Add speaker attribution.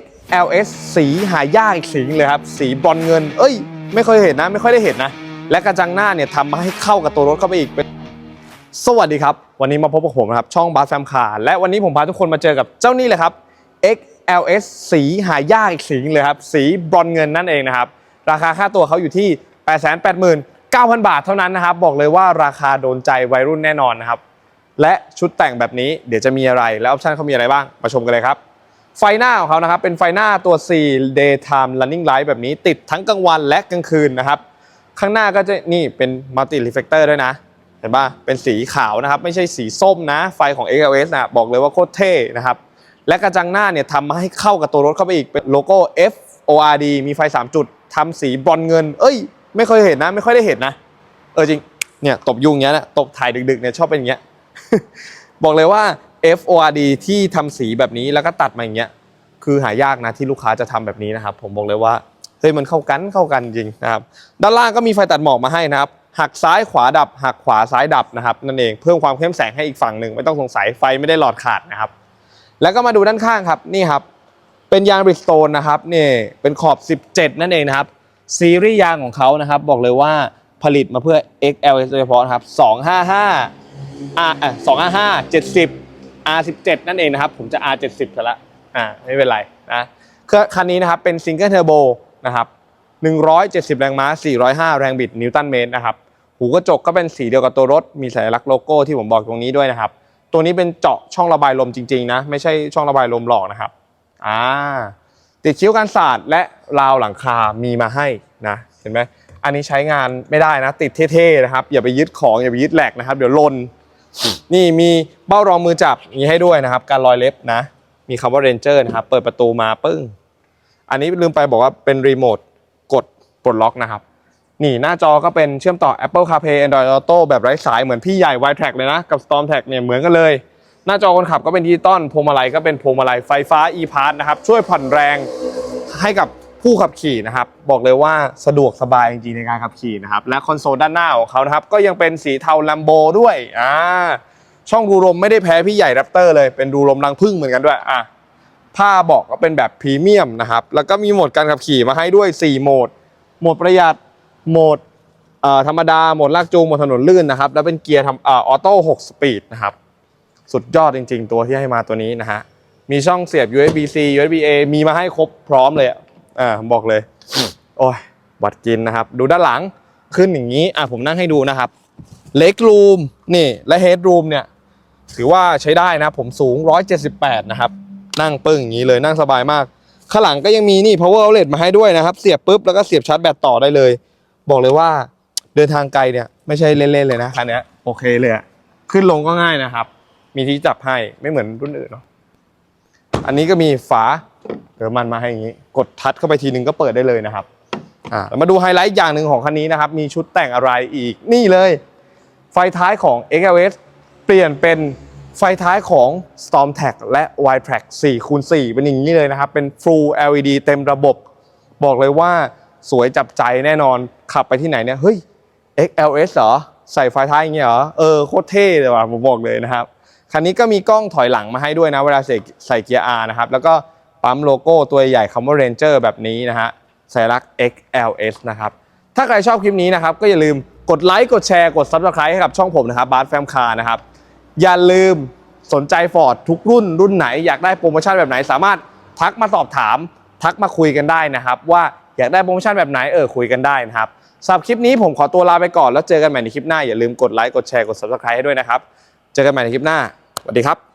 Speaker 1: XLS สีหายากอีกสีนึงเลยครับ สีบรอนเงิน เอ้ย ไม่เคยเห็นนะ ไม่ค่อยได้เห็นนะ และกระจังหน้าเนี่ยทำมาให้เข้ากับตัวรถเข้าไปอีกเป็นสวัสดีครับ วันนี้มาพบกับผมนะครับ ช่องบาสแฟมคาร์และวันนี้ผมพาทุกคนมาเจอกับเจ้านี่เลยครับ XLS สีหายากอีกสีนึงเลยครับ สีบรอนเงินนั่นเองนะครับ ราคาค่าตัวเขาอยู่ที่ 889,000 บาทเท่านั้นนะครับ บอกเลยว่าราคาโดนใจวัยรุ่นแน่นอนนะครับ และชุดแต่งแบบนี้เดี๋ยวจะมีอะไร และออปชันเขามีอะไรบ้าง มาชมกันเลยครับ ไฟหน้าของเขานะครับ เป็นไฟหน้าตัว 4 daytime running light แบบนี้ ติดทั้งกลางวันและกลางคืนนะครับ ข้างหน้าก็จะนี่เป็น multi reflector ด้วยนะ เห็นป่ะ เป็นสีขาวนะครับ ไม่ใช่สีส้มนะ ไฟของ XLS นะ บอกเลยว่าโคตรเท่นะครับ และกระจังหน้าเนี่ยทำมาให้เข้ากับตัวรถเข้าไปอีก เป็นโลโก้ F O R D มีไฟ 3 จุดทำสีบรอนเงิน เอ้ย ไม่เคยเห็นนะ ไม่ค่อยได้เห็นนะ เออจริง เนี่ยตบยุงเงี้ยนะ ตบถ่ายดึกๆเนี่ยชอบเป็นอย่างเงี้ย บอกเลยว่า FORD ที่ทำสีแบบนี้แล้วก็ตัดมาอย่างเงี้ยคือหายากนะที่ลูกค้าจะทำแบบนี้นะครับ ผมบอกเลยว่าเฮ้ยมันเข้ากันเข้ากันจริงนะครับ ด้านล่างก็มีไฟตัดหมอกมาให้นะครับหักซ้ายขวาดับหักขวาซ้ายดับนะครับนั่นเองเพิ่มความเข้มแสงให้อีกฝั่งหนึ่งไม่ต้องสงสัยไฟไม่ได้หลอดขาดนะครับ แล้วก็มาดูด้านข้างครับนี่ครับ เป็นยางบริสโตนนะครับนี่เป็นขอบ 17 นั่นเองนะครับซีรีส์ยางของเขานะครับ บอกเลยว่าผลิตมาเพื่อ XL โดยเฉพาะครับ 255 R อะ255 70 R17 นั่นเองนะครับ ผมจะ R70 ซะละอ่าไม่เป็นไรนะเครื่องคันนี้นะครับเป็นซิงเกิลเทอร์โบนะครับ170 แรงม้า 405 แรงบิดนิวตันเมตรนะครับหูกระจกก็เป็นสีเดียวกับตัวรถ มีสัญลักษณ์โลโก้ที่ผมบอกตรงนี้ด้วยนะครับ ตัวนี้เป็นเจาะช่องระบายลมจริงๆนะ ไม่ใช่ช่องระบายลมหลอกนะครับอ่าติดคิ้วกันศาสตร์และราวหลังคามีมาให้นะเห็นไหมอันนี้ใช้งานไม่ได้นะ ติดเท่ๆนะครับ อย่าไปยึดของอย่าไปยึดแหลกนะครับ เดี๋ยวลน นี่มีเบ้ารองมือจับอย่างนี้ให้ด้วยนะครับ การรอยเล็บนะ มีคำว่า Ranger นะครับเปิดประตูมาปึ้ง อันนี้ลืมไปบอกว่าเป็นรีโมทกดปลดล็อกนะครับ นี่หน้าจอก็เป็นเชื่อมต่อ Apple CarPlay Android Auto แบบไร้สายเหมือนพี่ใหญ่ w i t r a c เลยนะ กับ Storm Track เนี่ยเหมือนกันเลย หน้าจอคนขับก็เป็นดิจิตอลพวงมาลัยก็เป็นพวงมาลัยไฟฟ้า e-pass นะครับช่วยผ่อนแรงให้กับ ผู้ขับขี่นะครับบอกเลยว่าสะดวกสบายจริงๆในการขับขี่นะครับและคอนโซลด้านหน้าของเขานะครับก็ยังเป็นสีเทาลัมโบด้วยอ่าช่องรูลมไม่ได้แพ้พี่ใหญ่แรปเตอร์เลยเป็นรูลมรังพึ่งเหมือนกันด้วยอะผ้าบอกก็เป็นแบบพรีเมียมนะครับแล้วก็มีโหมดการขับขี่มาให้ด้วย 4 โหมด โหมดประหยัดโหมดเอ่อธรรมดาโหมดลากจูงโหมดถนนลื่นนะครับแล้วเป็นเกียร์ทำออโต้6สปีดนะครับสุดยอดจริง ๆ ตัวที่ให้มาตัวนี้นะฮะมีช่องเสียบ USB C USB A มีมาให้ครบพร้อมเลย อะอ่าผมบอกเลย โอ้ยวัดกินนะครับ ดูด้านหลังขึ้นอย่างนี้ อะผมนั่งให้ดูนะครับ เล็กรูมนี่และเฮดรูมเนี่ย ถือว่าใช้ได้นะ ผมสูง 178 นะครับ นั่งปึ้งอย่างนี้เลยนั่งสบายมาก ข้างหลังก็ยังมีนี่ power outlet มาให้ด้วยนะครับ เสียบปุ๊บแล้วก็เสียบชาร์จแบตต่อได้เลย บอกเลยว่าเดินทางไกลเนี่ยไม่ใช่เล่นๆเลยนะคันเนี้ยโอเคเลยอะขึ้นลงก็ง่ายนะครับ มีที่จับให้ไม่เหมือนรุ่นอื่นเนาะอันนี้ก็มีฝา เดี๋ยวมันมาให้อย่างนี้ กดทัชเข้าไปทีนึงก็เปิดได้เลยนะครับอ่าแล้วมาดูไฮไลท์อย่างหนึ่งของคันนี้นะครับ มีชุดแต่งอะไรอีกนี่เลย ไฟท้ายของ XLS เปลี่ยนเป็นไฟท้ายของ Storm t a g และ y t r a c 4คูณ4เป็นอย่างนี้เลยนะครับ เป็น Full LED เต็มระบบ บอกเลยว่าสวยจับใจแน่นอนขับไปที่ไหนเนี่ยเฮ้ย XLS เหรอ ใส่ไฟท้ายอย่างเงี้ยเหรอ เออโคตรเท่เลยว่ะผมบอกเลยนะครับ คันนี้ก็มีกล้องถอยหลังมาให้ด้วยนะ เวลาใส่ใส่เกียร์ R นะครับ แล้วก็ ปั๊มโลโก้ตัวใหญ่คำว่า Ranger แบบนี้นะฮะสัญลักษณ์ XLS นะครับ ถ้าใครชอบคลิปนี้นะครับ ก็อย่าลืมกดไลค์กดแชร์กด Subscribe ให้กับช่องผมนะครับบาร์แฟมคาร์นะครับ อย่าลืมสนใจฟอร์ดทุกรุ่นรุ่นไหนอยากได้โปรโมชั่นแบบไหน สามารถทักมาสอบถาม ทักมาคุยกันได้นะครับ ว่าอยากได้โปรโมชั่นแบบไหนเออคุยกันได้นะครับสำหรับคลิปนี้ผมขอตัวลาไปก่อนแล้วเจอกันใหม่ในคลิปหน้าอย่าลืมกดไลค์กดแชร์กด Subscribe ให้ด้วยนะครับ เจอกันใหม่ในคลิปหน้าสวัสดีครับ